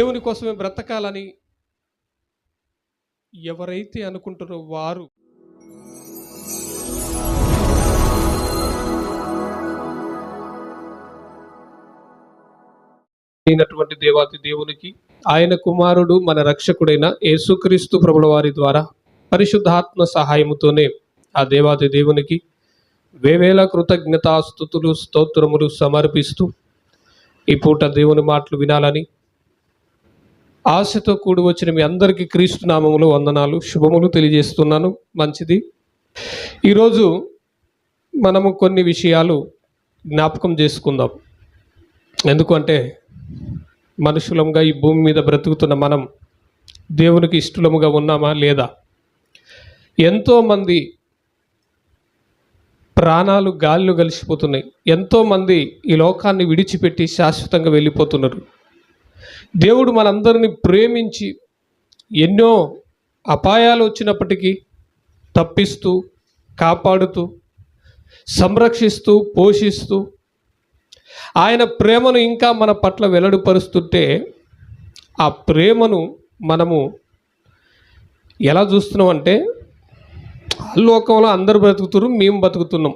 దేవుని కోసమే బ్రతకాలని ఎవరైతే అనుకుంటారో వారు అయినటువంటి దేవాతి దేవునికి ఆయన కుమారుడు మన రక్షకుడైన యేసుక్రీస్తు ప్రభుల వారి ద్వారా పరిశుద్ధాత్మ సహాయముతోనే ఆ దేవాతి దేవునికి వేవేల కృతజ్ఞతాస్థుతులు స్తోత్రములు సమర్పిస్తూ ఈ పూట దేవుని మాటలు వినాలని ఆశతో కూడి వచ్చిన మీ అందరికీ క్రీస్తు నామములు వందనాలు శుభములు తెలియజేస్తున్నాను. మంచిది. ఈరోజు మనము కొన్ని విషయాలు జ్ఞాపకం చేసుకుందాం. ఎందుకంటే మనుషులంగా ఈ భూమి మీద బ్రతుకుతున్న మనం దేవునికి ఇష్టలముగా ఉన్నామా లేదా? ఎంతోమంది ప్రాణాలు గాలిలో కలిసిపోతున్నాయి. ఎంతోమంది ఈ లోకాన్ని విడిచిపెట్టి శాశ్వతంగా వెళ్ళిపోతున్నారు. దేవుడు మనందరిని ప్రేమించి ఎన్నో అపాయాలు వచ్చినప్పటికీ తప్పిస్తూ కాపాడుతూ సంరక్షిస్తూ పోషిస్తూ ఆయన ప్రేమను ఇంకా మన పట్ల వెల్లడిపరుస్తుంటే ఆ ప్రేమను మనము ఎలా చూస్తున్నాం అంటే లోకంలో అందరూ బ్రతుకుతున్నారు మేము బతుకుతున్నాం.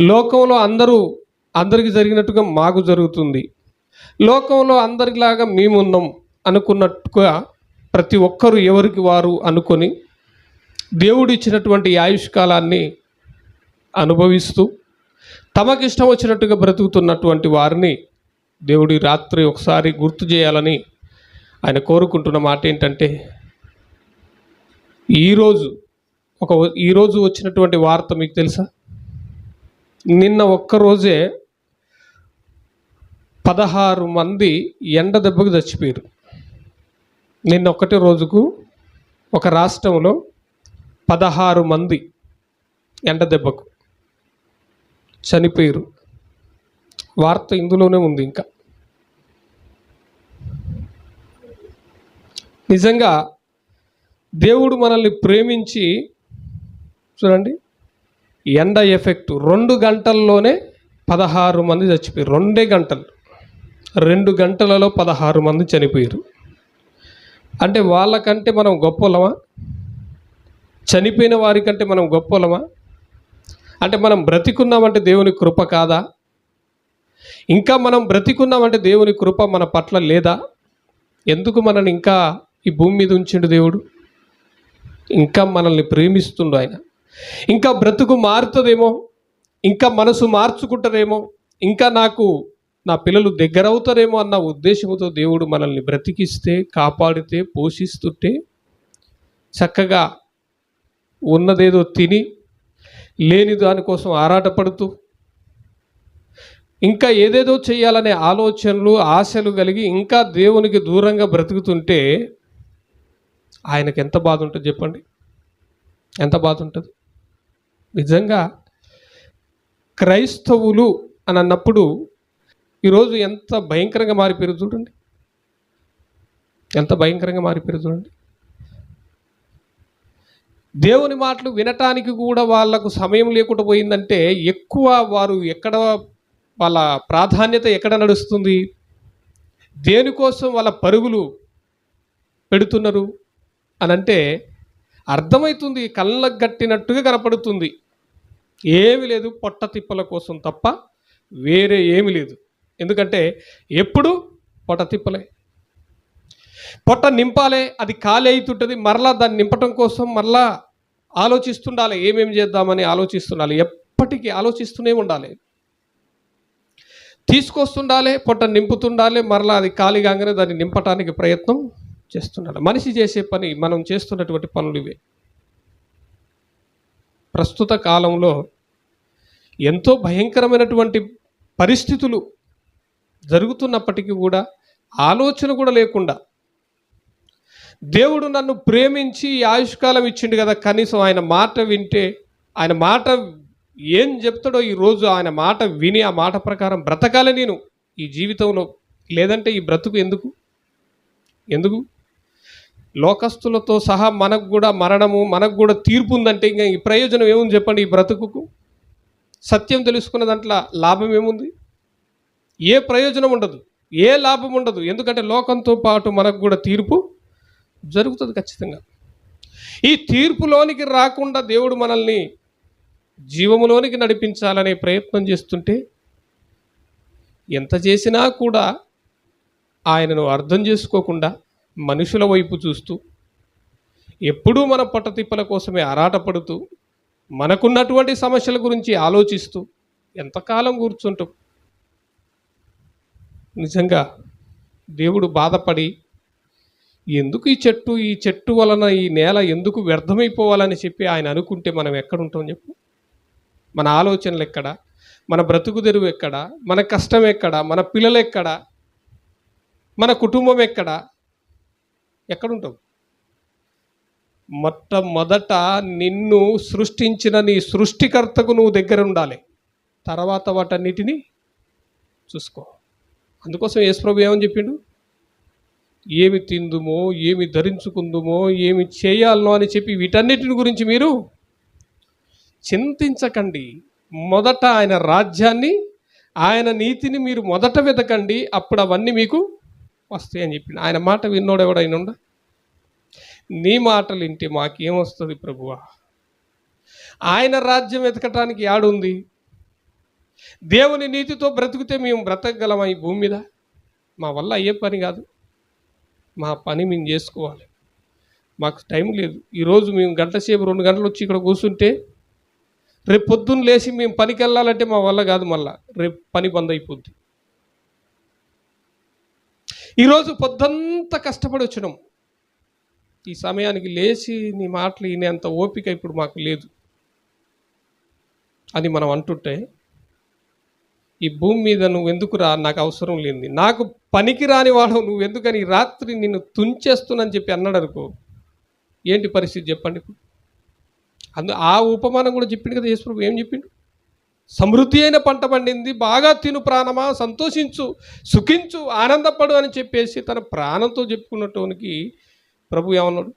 లోకంలో అందరూ అందరికీ జరిగినట్టుగా మాకు జరుగుతుంది. లోకంలో అందరిలాగా మేము ఉన్నాం అనుకున్నట్టుగా ప్రతి ఒక్కరు ఎవరికి వారు అనుకొని దేవుడు ఇచ్చినటువంటి ఆయుష్కాలాన్ని అనుభవిస్తూ తమకిష్టం వచ్చినట్టుగా బ్రతుకుతున్నటువంటి వారిని దేవుడి రాత్రి ఒకసారి గుర్తు చేయాలని ఆయన కోరుకుంటున్న మాట ఏంటంటే ఈరోజు ఒక ఈరోజు వచ్చినటువంటి వార్త మీకు తెలుసా? నిన్న ఒక్కరోజే పదహారు మంది ఎండ దెబ్బకు చచ్చిపోయారు నిన్న ఒకటి రోజుకు ఒక రాష్ట్రంలో పదహారు మంది ఎండ దెబ్బకు చనిపోయారు వార్త ఇందులోనే ఉంది ఇంకా. నిజంగా దేవుడు మనల్ని ప్రేమించి చూడండి ఎండ ఎఫెక్ట్ రెండు గంటల్లోనే పదహారు మంది చచ్చిపోయారు రెండే గంటలు. రెండు గంటలలో పదహారు మంది చనిపోయారు. అంటే వాళ్ళకంటే మనం గొప్పలమా చనిపోయిన వారికంటే మనం గొప్పలమా అంటే మనం బ్రతికున్నామంటే దేవుని కృప కాదా? ఇంకా మనం బ్రతికున్నామంటే దేవుని కృప మన పట్ల లేదా? ఎందుకు మనల్ని ఇంకా ఈ భూమి మీద ఉంచిండు దేవుడు? ఇంకా మనల్ని ప్రేమిస్తుండు ఆయన. ఇంకా బ్రతుకు మారుతుందేమో? ఇంకా మనసు మార్చుకుంటారేమో ఇంకా నాకు నా పిల్లలు దగ్గర అవుతారేమో అన్న ఉద్దేశంతో దేవుడు మనల్ని బ్రతికిస్తే కాపాడితే పోషిస్తుంటే చక్కగా ఉన్నదేదో తిని లేని దానికోసం ఆరాటపడుతూ ఇంకా ఏదేదో చేయాలనే ఆలోచనలు ఆశలు కలిగి ఇంకా దేవునికి దూరంగా బ్రతుకుతుంటే ఆయనకు ఎంత బాధ ఉంటుంది చెప్పండి? ఎంత బాధ ఉంటుంది నిజంగా క్రైస్తవులు అని అన్నప్పుడు ఈరోజు ఎంత భయంకరంగా మారిపోయారు చూడండి. ఎంత భయంకరంగా మారిపోయారు చూడండి. దేవుని మాటలు వినటానికి కూడా వాళ్ళకు సమయం లేకుండా పోయిందంటే ఎక్కువ వారు ఎక్కడ వాళ్ళ ప్రాధాన్యత ఎక్కడ నడుస్తుంది? దేనికోసం వాళ్ళ పరుగులు పెడుతున్నారు అని అంటే అర్థమవుతుంది కళ్ళకు గట్టినట్టుగా కనపడుతుంది. ఏమి లేదు పొట్ట తిప్పల కోసం తప్ప వేరే ఏమి లేదు. ఎందుకంటే ఎప్పుడు పొట్ట తిప్పలే. పొట్ట నింపాలే అది ఖాళీ అవుతుంటుంది మరలా దాన్ని నింపటం కోసం మరలా ఆలోచిస్తుండాలి. ఏమేమి చేద్దామని ఆలోచిస్తుండాలి. ఎప్పటికీ ఆలోచిస్తూనే ఉండాలి. తీసుకొస్తుండాలి పొట్ట నింపుతుండాలి మరలా అది ఖాళీ కాగానే దాన్ని నింపటానికి ప్రయత్నం చేస్తుండాలి. మనిషి చేసే పని మనం చేస్తున్నటువంటి పనులు ఇవే. ప్రస్తుత కాలంలో ఎంతో భయంకరమైనటువంటి పరిస్థితులు జరుగుతున్నప్పటికీ కూడా ఆలోచన కూడా లేకుండా దేవుడు నన్ను ప్రేమించి ఆయుష్కాలం ఇచ్చిండు కదా కనీసం ఆయన మాట వింటే ఆయన మాట ఏం చెప్తాడో ఈరోజు ఆయన మాట విని ఆ మాట ప్రకారం బ్రతకాలి నేను ఈ జీవితంలో. లేదంటే ఈ బ్రతుకు ఎందుకు? ఎందుకు? లోకస్తులతో సహా మనకు కూడా మరణము మనకు కూడా తీర్పు ఉందంటే ఇంకా ఈ ప్రయోజనం ఏముంది చెప్పండి ఈ బ్రతుకుకు? సత్యం తెలుసుకున్న దాంట్లో లాభం ఏముంది? ఏ ప్రయోజనం ఉండదు ఏ లాభం ఉండదు. ఎందుకంటే లోకంతో పాటు మనకు కూడా తీర్పు జరుగుతుంది ఖచ్చితంగా. ఈ తీర్పులోనికి రాకుండా దేవుడు మనల్ని జీవములోనికి నడిపించాలనే ప్రయత్నం చేస్తుంటే ఎంత చేసినా కూడా ఆయనను అర్థం చేసుకోకుండా మనుషుల వైపు చూస్తూ ఎప్పుడూ మన పట్టతిప్పల కోసమే ఆరాటపడుతూ మనకున్నటువంటి సమస్యల గురించి ఆలోచిస్తూ ఎంతకాలం కూర్చుంటాం? నిజంగా దేవుడు బాధపడి ఎందుకు ఈ చెట్టు ఈ చెట్టు వలన ఈ నేల ఎందుకు వ్యర్థమైపోవాలని చెప్పి ఆయన అనుకుంటే మనం ఎక్కడుంటాం చెప్పు? మన ఆలోచనలు ఎక్కడ? మన బ్రతుకు తెరువు ఎక్కడ? మన కష్టం ఎక్కడ? మన పిల్లలు ఎక్కడ? మన కుటుంబం ఎక్కడ? ఎక్కడుంటాం? మొట్టమొదట నిన్ను సృష్టించిన నీ సృష్టికర్తకు నువ్వు దగ్గర ఉండాలి. తర్వాత వాటన్నిటిని చూసుకో. అందుకోసం యేసుప్రభు ఏమని చెప్పిండు? ఏమి తిందుమో ఏమి ధరించుకుందుమో ఏమి చేయాలనో అని చెప్పి వీటన్నిటిని గురించి మీరు చింతించకండి. మొదట ఆయన రాజ్యాన్ని ఆయన నీతిని మీరు మొదట వెతకండి అప్పుడు అవన్నీ మీకు వస్తాయని చెప్పిండు. ఆయన మాట విన్నోడు ఎవడైనా ఉండ? నీ మాటలు ఇంటి మాకేమొస్తుంది ప్రభువా? ఆయన రాజ్యం వెతకటానికి యాడుంది దేవుని నీతితో బ్రతికితే మేము బ్రతకగలమా ఈ భూమి మీద? మా వల్ల అయ్యే పని కాదు. మా పని మేము చేసుకోవాలి. మాకు టైం లేదు. ఈరోజు మేము గంట సేపు రెండు గంటలు వచ్చి ఇక్కడ కూర్చుంటే రేపు పొద్దున్న లేచి మేము పనికి వెళ్ళాలంటే మా వల్ల కాదు మళ్ళా. రేపు పని బంద్ అయిపోద్ది. ఈరోజు పొద్దంతా కష్టపడి వచ్చినాం. ఈ సమయానికి లేచి నీ మాటలు ఈయనంత ఓపిక ఇప్పుడు మాకు లేదు. అని మనం అంటుంటే ఈ భూమి మీద నువ్వు ఎందుకు రా? నాకు అవసరం లేనిది. నాకు పనికి రాని వాడు నువ్వు ఎందుకని ఈ రాత్రి నిన్ను తుంచేస్తున్నని చెప్పి అన్నాడు అనుకో. ఏంటి పరిస్థితి చెప్పండి ఇప్పుడు. అందు ఆ ఉపమానం కూడా చెప్పిండు కదా యేసుప్రభు. ఏం చెప్పిండు? సమృద్ధి అయిన పంట పండింది బాగా తిను ప్రాణమా సంతోషించు సుఖించు ఆనందపడు అని చెప్పేసి తన ప్రాణంతో చెప్పుకున్నటోనికి ప్రభు ఏమన్నాడు?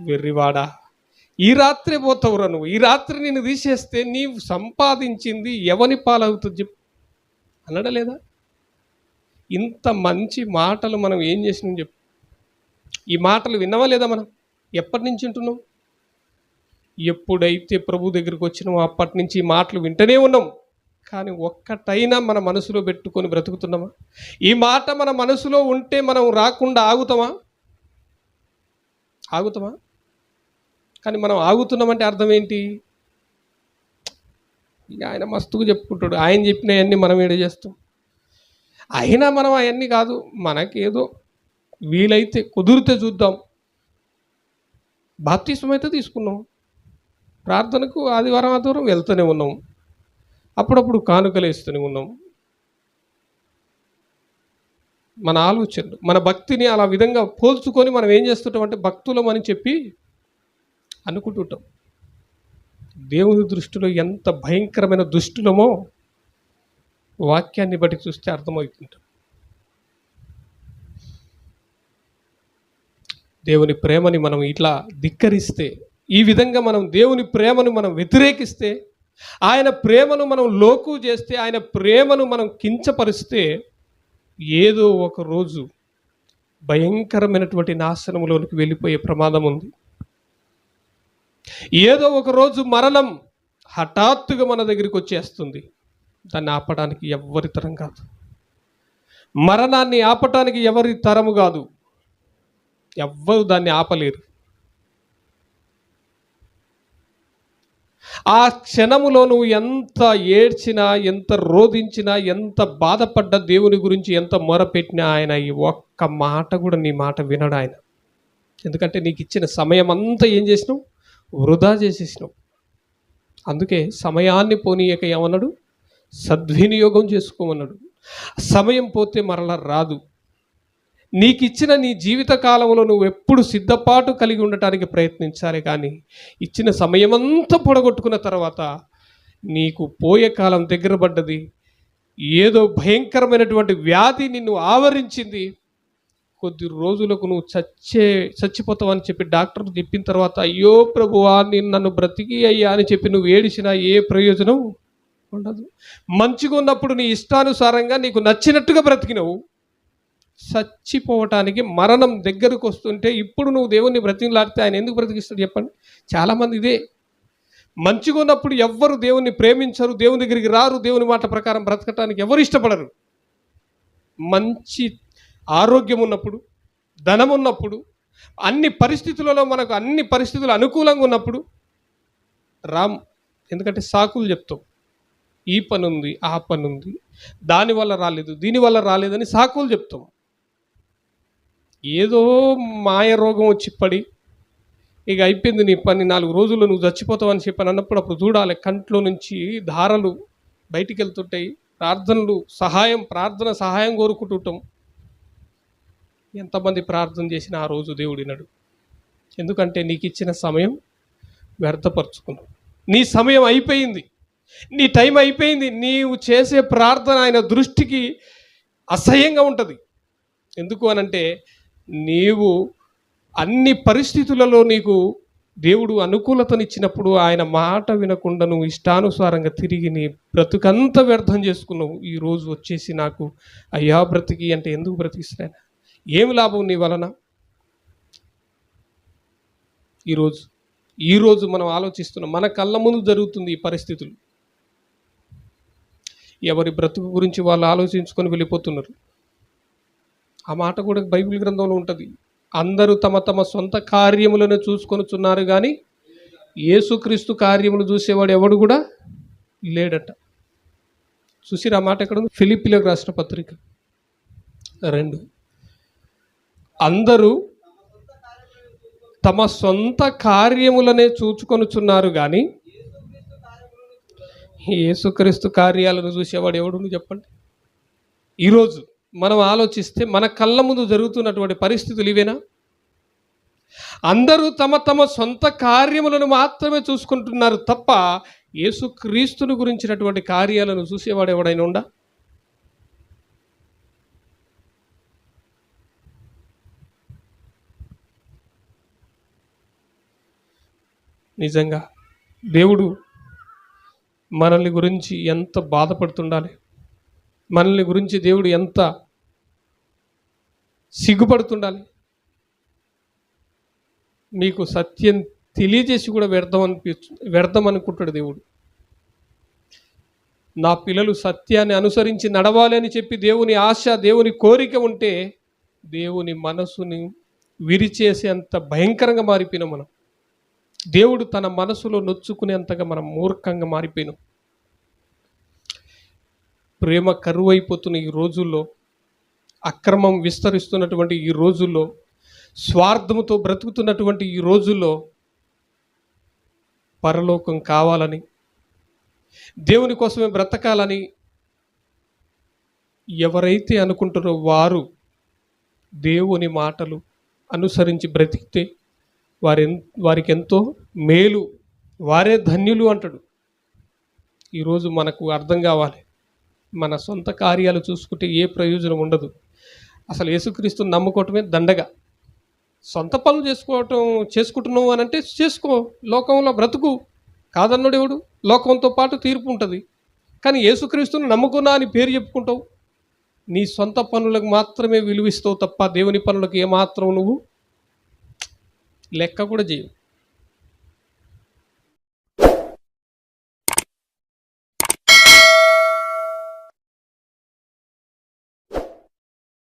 వెర్రివాడా ఈ రాత్రే పోతావురా నువ్వు. ఈ రాత్రి నేను తీసేస్తే నీవు సంపాదించింది ఎవని పాలవుతుంది చెప్పు. అన్నాడా లేదా? ఇంత మంచి మాటలు మనం ఏం చేసినాం చెప్పు. ఈ మాటలు విన్నావా లేదా మనం? ఎప్పటి నుంచి వింటున్నాం? ఎప్పుడైతే ప్రభు దగ్గరికి వచ్చినామో అప్పటి నుంచి ఈ మాటలు వింటూనే ఉన్నాం. కానీ ఒక్కటైనా మన మనసులో పెట్టుకొని బ్రతుకుతున్నామా? ఈ మాట మన మనసులో ఉంటే మనం రాకుండా ఆగుతామా? ఆగుతామా? కానీ మనం ఆగుతున్నామంటే అర్థం ఏంటి? ఇక ఆయన మస్తుగా చెప్పుకుంటాడు. ఆయన చెప్పినవన్నీ మనం ఏడ చేస్తాం? అయినా మనం అవన్నీ కాదు మనకేదో వీలైతే కుదిరితే చూద్దాం. బాప్తీసం అయితే తీసుకున్నాం. ప్రార్థనకు ఆదివారం ఆదివారం వెళ్తూనే ఉన్నాం. అప్పుడప్పుడు కానుకలు వేస్తూనే ఉన్నాం. మన ఆలోచనలు మన భక్తిని అలా విధంగా పోల్చుకొని మనం ఏం చేస్తుంటాం అంటే భక్తులం అని చెప్పి అనుకుంటుంటాం. దేవుని దృష్టిలో ఎంత భయంకరమైన దుష్టులమో వాక్యాన్ని బట్టి చూస్తే అర్థమవుతుంటాం దేవుని ప్రేమని మనం ఇట్లా ధిక్కరిస్తే ఈ విధంగా మనం దేవుని ప్రేమను మనం వ్యతిరేకిస్తే ఆయన ప్రేమను మనం లోకు చేస్తే ఆయన ప్రేమను మనం కించపరిస్తే ఏదో ఒక రోజు భయంకరమైనటువంటి నాశనంలోనికి వెళ్ళిపోయే ప్రమాదం ఉంది. ఏదో ఒక రోజు మరణం హఠాత్తుగా మన దగ్గరికి వచ్చేస్తుంది. దాన్ని ఆపడానికి ఎవ్వరి తరం కాదు. మరణాన్ని ఆపటానికి ఎవరి తరము కాదు. ఎవ్వరు దాన్ని ఆపలేరు. ఆ క్షణములో నువ్వు ఎంత ఏడ్చినా ఎంత రోధించినా ఎంత బాధపడ్డ దేవుని గురించి ఎంత మొరపెట్టినా ఆయన ఈ ఒక్క మాట కూడా నీ మాట వినడు ఆయన. ఎందుకంటే నీకు ఇచ్చిన సమయం అంతా ఏం చేసినావు? వృధా చేసేసినావు అందుకే సమయాన్ని పోనీయక ఏమన్నాడు? సద్వినియోగం చేసుకోమన్నాడు. సమయం పోతే మరలా రాదు. నీకు ఇచ్చిన నీ జీవిత కాలంలో నువ్వు ఎప్పుడు సిద్ధపాటు కలిగి ఉండటానికి ప్రయత్నించాలి కానీ ఇచ్చిన సమయమంతా పొడగొట్టుకున్న తర్వాత నీకు పోయే కాలం దగ్గర పడ్డది. ఏదో భయంకరమైనటువంటి వ్యాధి నిన్ను ఆవరించింది. కొద్ది రోజులకు నువ్వు చచ్చే చచ్చిపోతావని చెప్పి డాక్టర్ చెప్పిన తర్వాత అయ్యో ప్రభువా నేను నన్ను బ్రతికి అయ్యా అని చెప్పి నువ్వు ఏడిచినా ఏ ప్రయోజనం ఉండదు. మంచిగా ఉన్నప్పుడు నీ ఇష్టానుసారంగా నీకు నచ్చినట్టుగా బ్రతికినవు. చచ్చిపోవటానికి మరణం దగ్గరకు వస్తుంటే ఇప్పుడు నువ్వు దేవుణ్ణి బ్రతికిలాడితే ఆయన ఎందుకు బ్రతికిస్తాడు చెప్పండి. చాలామంది ఇదే. మంచిగా ఉన్నప్పుడు ఎవ్వరు దేవుణ్ణి ప్రేమించరు దేవుని దగ్గరికి రారు దేవుని మాట ప్రకారం బ్రతకటానికి ఎవరు ఇష్టపడరు. మంచి ఆరోగ్యం ఉన్నప్పుడు ధనం ఉన్నప్పుడు అన్ని పరిస్థితులలో మనకు అన్ని పరిస్థితులు అనుకూలంగా ఉన్నప్పుడు రామ్ ఎందుకంటే సాకులు చెప్తాం. ఈ పని ఉంది ఆ పని ఉంది దానివల్ల రాలేదు దీనివల్ల రాలేదని సాకులు చెప్తాం. ఏదో మాయ రోగం వచ్చి పడి ఇక అయిపోయింది నీ పని నాలుగు రోజులు నువ్వు చచ్చిపోతావు అని చెప్పని అన్నప్పుడు అప్పుడు చూడాలి. కంట్లో నుంచి ధారలు బయటికి వెళ్తుంటాయి ప్రార్థనలు సహాయం ప్రార్థన సహాయం కోరుకుంటుంటాం. ఎంతమంది ప్రార్థన చేసినా ఆ రోజు దేవుడు వినడు. ఎందుకంటే నీకు ఇచ్చిన సమయం వ్యర్థపరుచుకున్నావు. నీ సమయం అయిపోయింది. నీ టైం అయిపోయింది. నీవు చేసే ప్రార్థన ఆయన దృష్టికి అసహ్యంగా ఉంటుంది. ఎందుకు అనంటే నీవు అన్ని పరిస్థితులలో నీకు దేవుడు అనుకూలతనిచ్చినప్పుడు ఆయన మాట వినకుండా నువ్వు ఇష్టానుసారంగా తిరిగి నీ బ్రతుకంతా వ్యర్థం చేసుకున్నావు. ఈరోజు వచ్చేసి నాకు అయ్యా బ్రతికి అంటే ఎందుకు బ్రతికిస్తున్నాను ఏమి లాభం నీ వలన? ఈరోజు ఈరోజు మనం ఆలోచిస్తున్నాం మన కళ్ళ ముందు జరుగుతుంది ఈ పరిస్థితులు. ఎవరి బ్రతుకు గురించి వాళ్ళు ఆలోచించుకొని వెళ్ళిపోతున్నారు. ఆ మాట కూడా బైబిల్ గ్రంథంలో ఉంటుంది. అందరూ తమ తమ సొంత కార్యములను చూసుకొనుచున్నారు కానీ యేసుక్రీస్తు కార్యములు చూసేవాడు ఎవడు కూడా లేడట. చూసిరా మాట ఎక్కడ ఉంది? ఫిలిపిలకు రాసిన పత్రిక రెండు. అందరూ తమ సొంత కార్యములనే చూచుకొనుచున్నారు కానీ యేసుక్రీస్తు కార్యాలను చూసేవాడు ఎవడు చెప్పండి? ఈరోజు మనం ఆలోచిస్తే మన కళ్ళ ముందు జరుగుతున్నటువంటి పరిస్థితులు ఇవేనా? అందరూ తమ తమ సొంత కార్యములను మాత్రమే చూసుకుంటున్నారు తప్ప యేసుక్రీస్తును గురించినటువంటి కార్యాలను చూసేవాడు ఎవడైనా ఉండా? నిజంగా దేవుడు మనల్ని గురించి ఎంత బాధపడుతుండాలి? మనల్ని గురించి దేవుడు ఎంత సిగ్గుపడుతుండాలి? నీకు సత్యం తెలియజేసి కూడా వ్యర్థం అనిపి వ్యర్థం అనుకుంటాడు దేవుడు. నా పిల్లలు సత్యాన్ని అనుసరించి నడవాలి అని చెప్పి దేవుని ఆశ దేవుని కోరిక ఉంటే దేవుని మనసుని విరిచేసేంత భయంకరంగా మారిపోయినాం మనం. దేవుడు తన మనసులో నొచ్చుకునేంతగా మనం మూర్ఖంగా మారిపోయినాం. ప్రేమ కరువైపోతున్న ఈ రోజుల్లో అక్రమం విస్తరిస్తున్నటువంటి ఈ రోజుల్లో స్వార్థముతో బ్రతుకుతున్నటువంటి ఈ రోజుల్లో పరలోకం కావాలని దేవుని కోసమే బ్రతకాలని ఎవరైతే అనుకుంటారో వారు దేవుని మాటలు అనుసరించి బ్రతికితే వారి వారికి ఎంతో మేలు. వారే ధన్యులు అంటాడు. ఈరోజు మనకు అర్థం కావాలి. మన సొంత కార్యాలు చూసుకుంటే ఏ ప్రయోజనం ఉండదు. అసలు యేసుక్రీస్తుని నమ్ముకోవటమే దండగా. సొంత పనులు చేసుకోవటం చేసుకుంటున్నావు అని అంటే చేసుకో. లోకంలో బ్రతుకు. కాదన్నాడు ఎవడు? లోకంతో పాటు తీర్పు ఉంటుంది. కానీ యేసుక్రీస్తుని నమ్ముకున్నా అని పేరు చెప్పుకుంటావు. నీ సొంత పనులకు మాత్రమే విలువిస్తావు తప్ప దేవుని పనులకు ఏమాత్రం నువ్వు লেখা করে যে